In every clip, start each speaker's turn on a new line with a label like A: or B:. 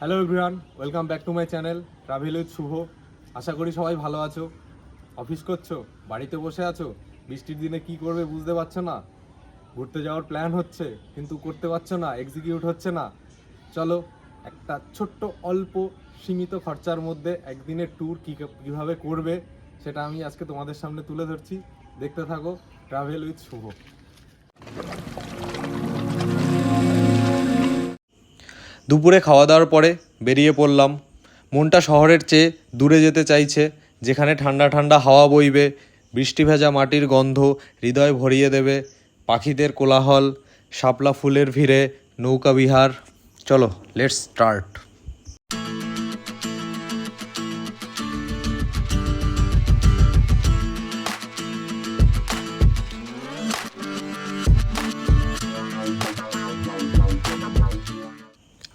A: Hello everyone welcome back to my channel travel with Subho আশা করি সবাই ভালো আছো। অফিস করছ? বাড়িতে বসে আছো? বৃষ্টির দিনে কি করবে বুঝতে পারছ না? ঘুরতে যাওয়ার প্ল্যান হচ্ছে, কিন্তু করতে পারছ না এক্সিকিউট হচ্ছে না। চলো, একটা ছোট্ট, অল্প, সীমিত খরচার মধ্যে একদিনের ট্যুর কী কীভাবে করবে, সেটা আমি আজকে তোমাদের সামনে তুলে ধরছি। দেখতে থাকো ট্রাভেল উইথ শুভ দুপুরে খাওয়া দাওয়ার পরে বেরিয়ে পড়লাম। মনটা শহরের চেয়ে দূরে যেতে চাইছে, যেখানে ঠান্ডা ঠান্ডা হাওয়া বইবে, বৃষ্টি ভেজা মাটির গন্ধ হৃদয় ভরিয়ে দেবে, পাখিদের কোলাহল, শাপলা ফুলের ভিড়ে নৌকা বিহার। চলো লেটস স্টার্ট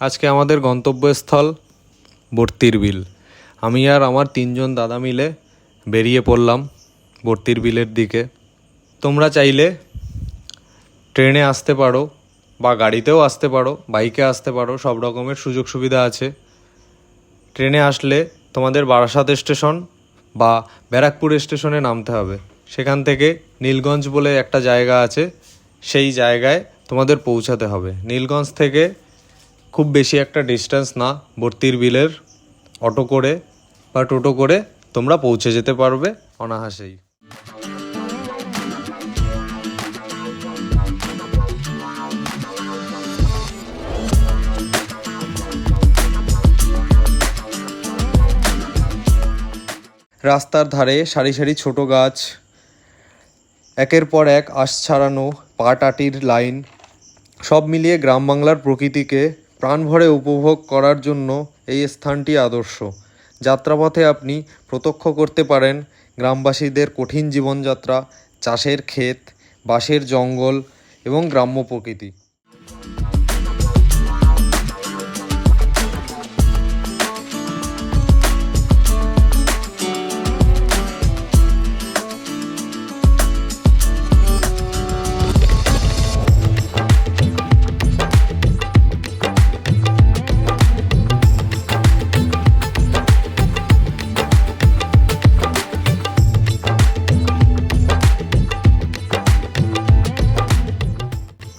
A: আজকে আমাদের গন্তব্যস্থল বর্তির বিল। আমি আর আমার তিনজন দাদা মিলে বেরিয়ে পড়লাম বর্তির বিলের দিকে। তোমরা চাইলে ট্রেনে আসতে পারো বা গাড়িতেও আসতে পারো, বাইকে আসতে পারো, সব রকমের সুযোগ সুবিধা আছে। ট্রেনে আসলে তোমাদের বারাসাত স্টেশন বা ব্যারাকপুর স্টেশনে নামতে হবে। সেখান থেকে নীলগঞ্জ বলে একটা জায়গা আছে, সেই জায়গায় তোমাদের পৌঁছাতে হবে। নীলগঞ্জ থেকে খুব বেশি একটা ডিস্টেন্স না। ভর্তির বিলের অটো করে বা টোটো করে তোমরা পৌঁছে যেতে পারবে অনাহাসেই। রাস্তার ধারে সারি সারি ছোট গাছ, একের পর এক আশ ছাড়ানো পাটাটির লাইন, সব মিলিয়ে গ্রাম বাংলার প্রকৃতিকে প্রাণভরে উপভোগ করার জন্য এই স্থানটি আদর্শ। যাত্রাপথে আপনি প্রত্যক্ষ করতে পারেন গ্রামবাসীদের কঠিন জীবনযাত্রা, চাষের ক্ষেত, বাঁশের জঙ্গল এবং গ্রাম্য প্রকৃতি।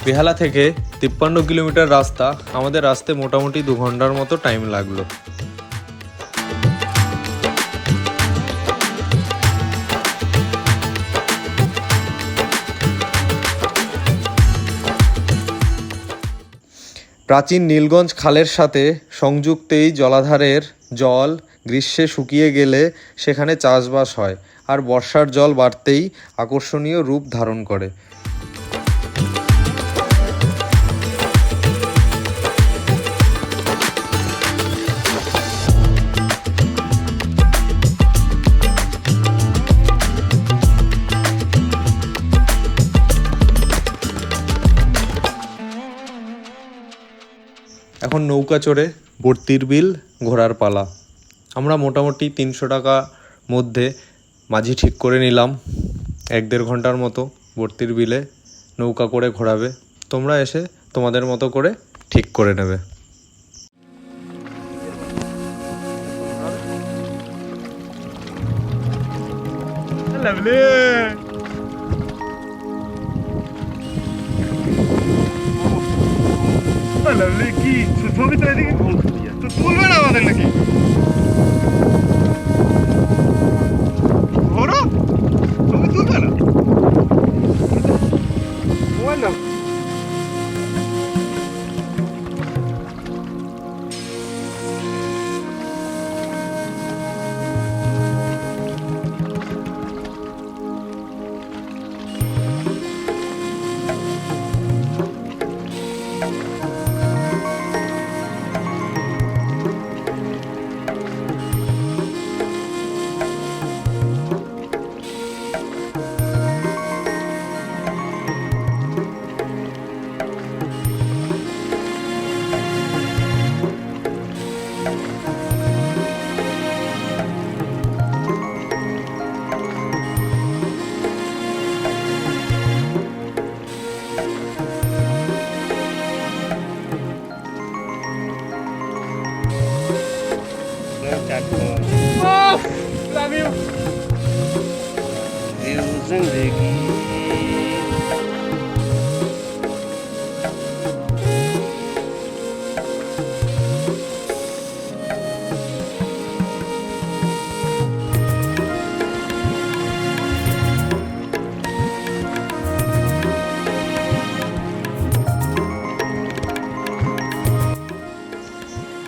A: বেহালা থেকে তিপ্পান্ন কিলোমিটার রাস্তা আমাদের আসতে মোটামুটি দু ঘণ্টার মতো টাইম লাগল। প্রাচীন নীলগঞ্জ খালের সাথে সংযুক্ত এই জলাধারের জল গ্রীষ্মে শুকিয়ে গেলে সেখানে চাষবাস হয়, আর বর্ষার জল বাড়তেই আকর্ষণীয় রূপ ধারণ করে। এখন নৌকা চড়ে বর্তির বিল ঘোরার পালা। আমরা মোটামুটি তিনশো টাকা মধ্যে মাঝি ঠিক করে নিলাম। এক দেড় ঘণ্টার মতো বর্তির বিলে নৌকা করে ঘোরাবে। তোমরা এসে তোমাদের মতো করে ঠিক করে নেবে।
B: লাভলি কি ছবি তো এদিকে তো তুলবে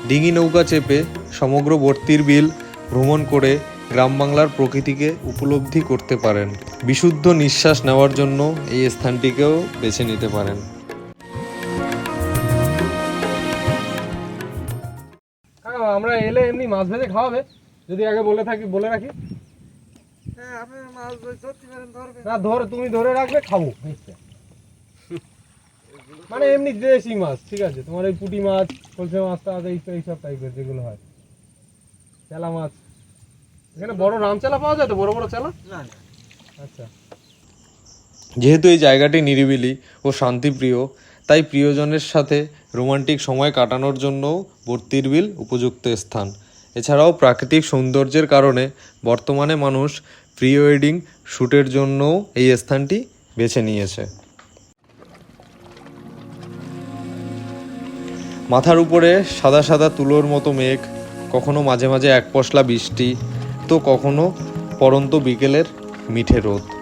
A: ডিঙি নৌকা চেপে সমগ্র বর্তির বিল ভ্রমণ করে গ্রাম বাংলার প্রকৃতিকে উপলব্ধি করতে পারেন। বিশুদ্ধ নিঃশ্বাস নেওয়ার জন্য এই স্থানটিকেও বেছে নিতে পারেন।
B: আমরা এলে এমনি মাছ ভেজে খাওয়াবে? যদি আগে বলে থাকি বলে রাখি। না ধরে তুমি ধরে রাখবে খাব। মানে এমনি দেশি মাছ ঠিক আছে? তোমার এই পুঁটি মাছ কলসে মাছ টাছ এই এইসব টাইপের যেগুলো হয়। চেলা মাছ। এখানে বড় রামচেলা পাওয়া যায় তো? বড় বড় চেলা? না আচ্ছা।
A: যেহেতু এই জায়গাটি নিরিবিলি ও শান্তিপ্রিয় তাই প্রিয়জনের সাথে রোমান্টিক সময় কাটানোর জন্যও বর্তির বিল উপযুক্ত স্থান। এছাড়াও প্রাকৃতিক সৌন্দর্যের কারণে বর্তমানে মানুষ প্রি ওয়েডিং শ্যুটের জন্যও এই স্থানটি বেছে নিয়েছে। মাথার উপরে সাদা সাদা তুলোর মতো মেঘ, কখনো মাঝে মাঝে এক পশলা বৃষ্টি, তো কখনো পরন্ত বিকেলের মিঠে রোদ।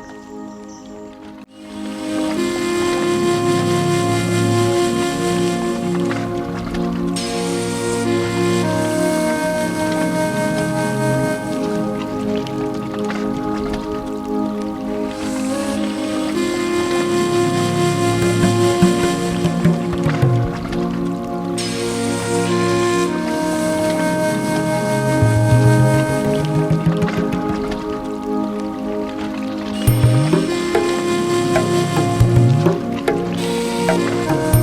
A: Thank you.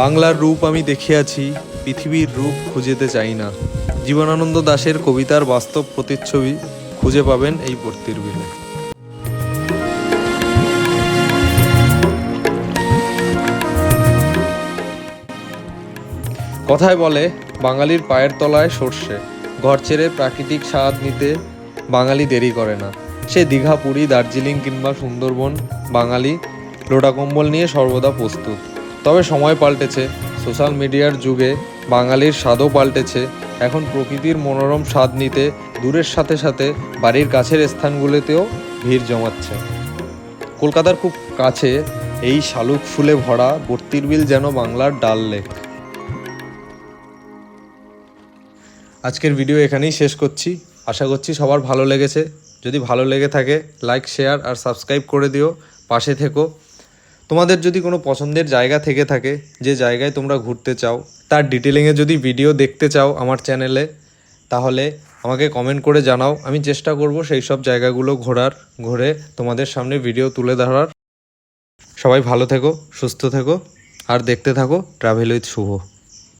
A: বাংলার রূপ আমি দেখিয়াছি, পৃথিবীর রূপ খুঁজেতে চাই না। জীবনানন্দ দাশের কবিতার বাস্তব প্রতিচ্ছবি খুঁজে পাবেন এই বর্তির বিলে। কথায় বলে, বাঙালির পায়ের তলায় সর্ষে, ঘর ছেড়ে প্রাকৃতিক স্বাদ নিতে বাঙালি দেরি করে না। সে দীঘা, পুরী, দার্জিলিং কিংবা সুন্দরবন, বাঙালি লোটা কম্বল নিয়ে সর্বদা প্রস্তুত। তবে সময় পাল্টেছে। সোশ্যাল মিডিয়ার যুগে বাঙালির স্বাদও পাল্টেছে। এখন প্রকৃতির মনোরম স্বাদ নিতে দূরের সাথে সাথে বাড়ির কাছের স্থানগুলোতেও ভিড় জমাচ্ছে। কলকাতার খুব কাছে এই শালুক ফুলে ভরা বর্তির বিল যেন বাংলার ডাল লেক। আজকের ভিডিও এখানেই শেষ করছি। আশা করছি সবার ভালো লেগেছে। যদি ভালো লেগে থাকে লাইক শেয়ার আর সাবস্ক্রাইব করে দিও। পাশে থেকো। তোমাদের যদি কোনো পছন্দের জায়গা থেকে থাকে, যে জায়গায় তোমরা ঘুরতে চাও, তার ডিটেলিংয়ে যদি ভিডিও দেখতে চাও আমার চ্যানেলে তাহলে আমাকে কমেন্ট করে জানাও। আমি চেষ্টা করব সেই সব জায়গাগুলো ঘোরার, ঘুরে তোমাদের সামনে ভিডিও তুলে ধরার। সবাই ভালো থেকো, সুস্থ থেকো, আর দেখতে থাকো ট্রাভেল উইথ শুভ